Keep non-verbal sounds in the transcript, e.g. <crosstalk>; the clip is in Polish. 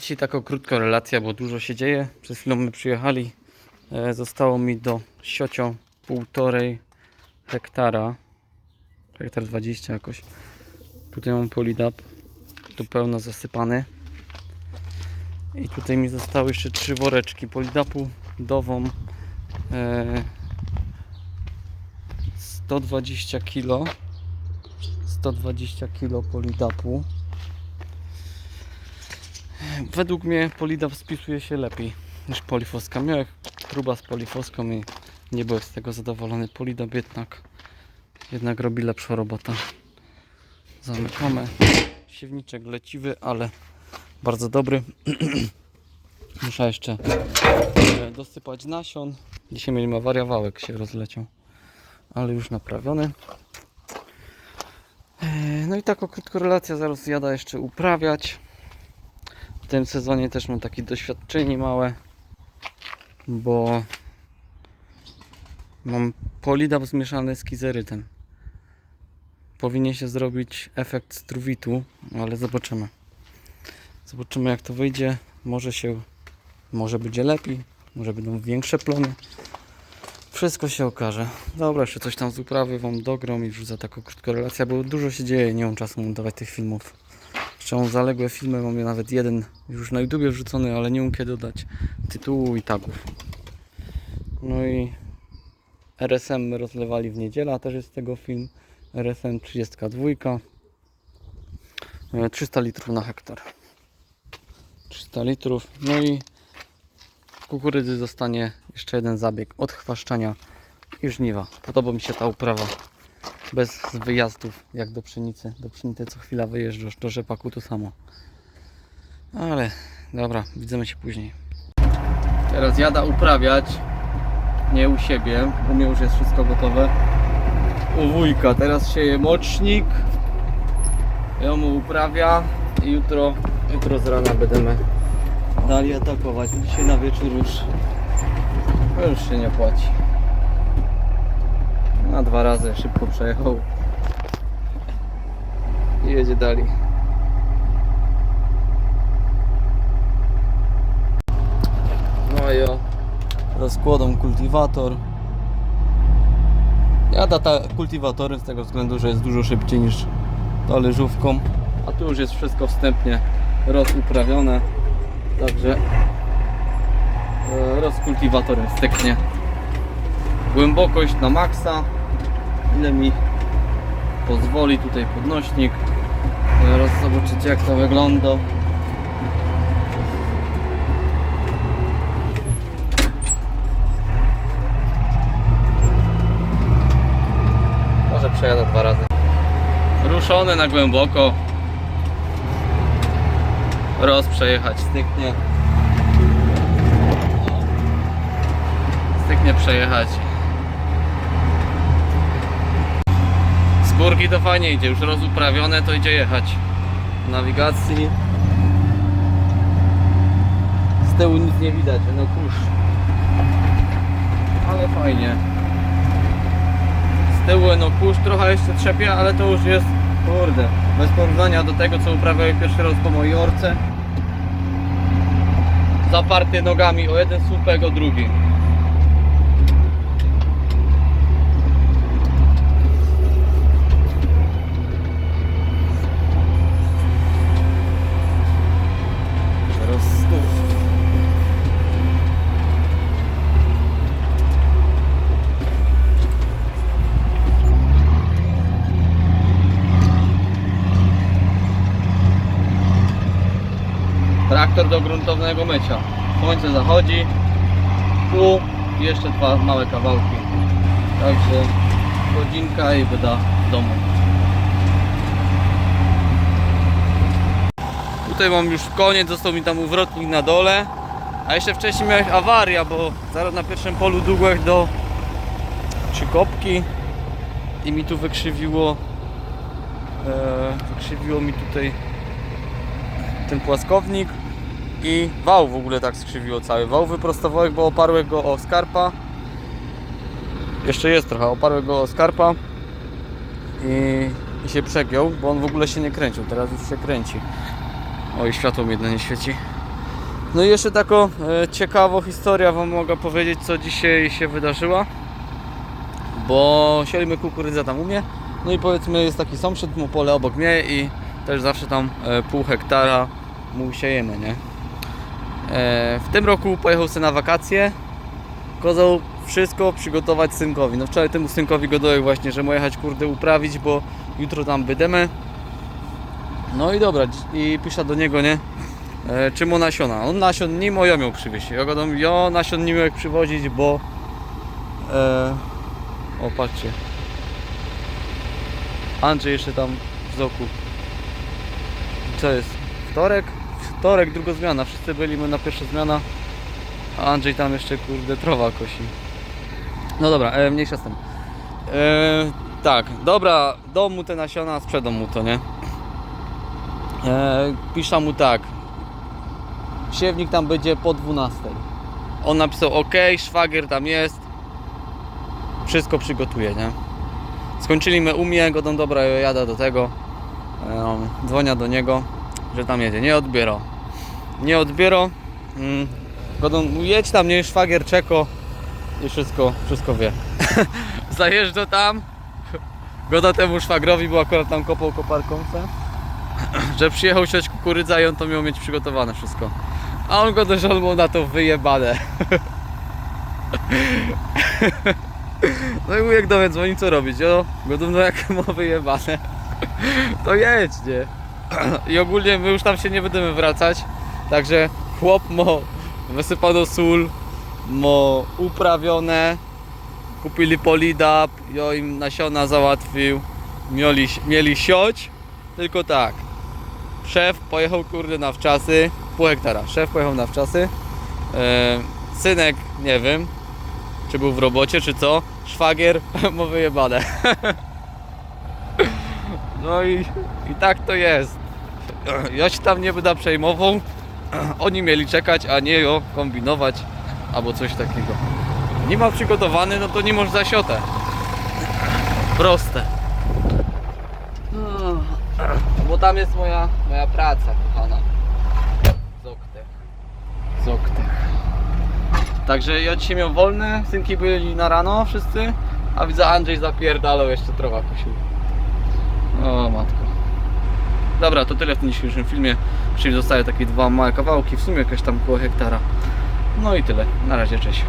Dzisiaj taka krótka relacja, bo dużo się dzieje. Przed chwilą my przyjechali. E, zostało mi do siocią półtorej hektara. Hektar 20 jakoś. Tutaj mam polidap. Tu pełno zasypany. I tutaj mi zostały jeszcze trzy woreczki polidapu dową. E, 120 kg. 120 kg polidapu. Według mnie polidap spisuje się lepiej niż polifoska. Miałem próba z polifoską i nie byłem z tego zadowolony. Polidap jednak, jednak robi lepszą robotę. Zamykamy. Siewniczek leciwy, ale bardzo dobry. <clears throat> Muszę jeszcze e, dosypać nasion. Dzisiaj mieliśmy awaria, wałek się rozleciał, ale już naprawiony. E, No i taką krótką relację zaraz jada jeszcze uprawiać. W tym sezonie też mam takie doświadczenie małe, bo mam polidap zmieszany z kizerytem. Powinien się zrobić efekt struwitu, ale zobaczymy. Zobaczymy jak to wyjdzie. Może się, może będzie lepiej, może będą większe plony. Wszystko się okaże. Dobra, jeszcze coś tam z uprawy wam dogrom i wrzucę taką krótką relację, bo dużo się dzieje, nie mam czasu montować tych filmów. Mam zaległe filmy, mam nawet jeden już na YouTubie wrzucony, ale nie kiedy dodać tytułu i tagów. No i RSM rozlewali w niedzielę, a też jest z tego film. RSM 32. E, 300 litrów na hektar. 300 litrów. No i kukurydzy zostanie jeszcze jeden zabieg odchwaszczania i żniwa. Podoba mi się ta uprawa bez wyjazdów jak do pszenicy. Do pszenicy co chwila wyjeżdżasz, do rzepaku to samo. Ale dobra, widzimy się później. Teraz jada uprawiać. Nie u siebie. U mnie już jest wszystko gotowe. U wujka. Teraz sieje mocznik. Ja mu uprawia i jutro, jutro z rana będziemy dali atakować. Dzisiaj na wieczór już, już się nie płaci. Na dwa razy szybko przejechał. I jedzie dalej. No i o, rozkładą kultywator. Jada ta kultywatorem z tego względu, że jest dużo szybciej niż talerzówką. A tu już jest wszystko wstępnie rozuprawione. Także e, rozkultywatorem styknie. Głębokość na maksa. Ile mi pozwoli tutaj podnośnik. Zaraz zobaczycie jak to wygląda. Może przejadę dwa razy. Ruszone na głęboko. Roz przejechać styknie. Styknie przejechać. Z górki to fajnie idzie, już rozuprawione to idzie jechać. Nawigacji. Z tyłu nic nie widać, no kurz. Ale fajnie. Z tyłu no kurz trochę jeszcze trzepie, ale to już jest kurde. Bez porównania do tego co uprawiałem pierwszy raz po mojej orce. Zaparty nogami o jeden słupek o drugi. Teraz stół. Do gruntownego mycia. Słońce zachodzi. Tu jeszcze dwa małe kawałki. Także godzinka i wyda w domu. Tutaj mam już koniec, został mi tam uwrotnik na dole. A jeszcze wcześniej miałeś awaria, bo zaraz na pierwszym polu długłych do przykopki i mi tu wykrzywiło e, wykrzywiło mi tutaj ten płaskownik i wał w ogóle tak skrzywiło cały. Wał wyprostowałek, bo oparłem go o skarpa. Jeszcze jest trochę, oparłem go o skarpa i, i się przegiął, bo on w ogóle się nie kręcił. Teraz już się kręci. Oj, światło mi jedno nie świeci. No i jeszcze taką e, ciekawą wam mogę powiedzieć, co dzisiaj się wydarzyła. Bo sieliśmy kukurydzę tam u mnie. No i powiedzmy jest taki sąsiad, mu pole obok mnie i też zawsze tam e, pół hektara mu siejemy, nie? E, w tym roku pojechał sobie na wakacje. Kazał wszystko przygotować synkowi. No wczoraj temu synkowi godołek właśnie, że mu jechać kurde uprawić, bo jutro tam wydemy. No i dobra, i pisze do niego, nie? E, czy mu nasiona? On nasion nie moją miał przywieźć. Ja go ja nasion miał jak przywozić, bo e, o patrzcie. Andrzej jeszcze tam w zoku. Co jest? Wtorek? Wtorek, druga zmiana. Wszyscy byliśmy na pierwsza zmiana. A Andrzej tam jeszcze kurde trowa kosi. No dobra, e, mniejsza z tym. E, tak, dobra, dał mu te nasiona, sprzedam mu to, nie? E, piszę mu tak. Siewnik tam będzie po 12. On napisał ok, szwagier tam jest. Wszystko przygotuje, nie? Skończyliśmy u mnie, godą dobra, ja jadę do tego. E, dzwonia do niego, że tam jedzie. Nie odbiera. Nie odbiera. Mm. Godą, jedź tam, nie szwagier czeko i wszystko, wszystko wie. <laughs> Zajeżdża tam. Goda temu szwagrowi, bo akurat tam kopał koparką, <clears throat> że przyjechał siać kukurydza i on to miał mieć przygotowane wszystko. A on go do żoną na to wyjebane. <laughs> No i wujek do mnie dzwoni, co robić? O, godą no jak ma wyjebane. <laughs> To jedź, nie? <clears throat> I ogólnie my już tam się nie będziemy wracać. Także chłop mo wysypano sól, mo uprawione, kupili polidap, jo im nasiona załatwił, mieli, mieli siać, tylko tak, szef pojechał kurde na wczasy, pół hektara, szef pojechał na wczasy, e, synek nie wiem, czy był w robocie, czy co, szwagier <laughs> ma wyjebane. <laughs> No i, i tak to jest. Ja się tam nie będę przejmował. <clears throat> Oni mieli czekać, a nie ją kombinować albo coś takiego. Nie ma przygotowany, no to nie możesz zasiotę. Proste. Bo tam jest moja, moja praca, kochana. Zoktech. Zoktech. Także ja dzisiaj miał wolne, synki byli na rano wszyscy, a widzę Andrzej zapierdalał jeszcze trochę kusił. O matko. Dobra, to tyle w tym dzisiejszym filmie. Czyli zostały takie dwa małe kawałki, w sumie jakaś tam koło hektara. No i tyle. Na razie, cześć.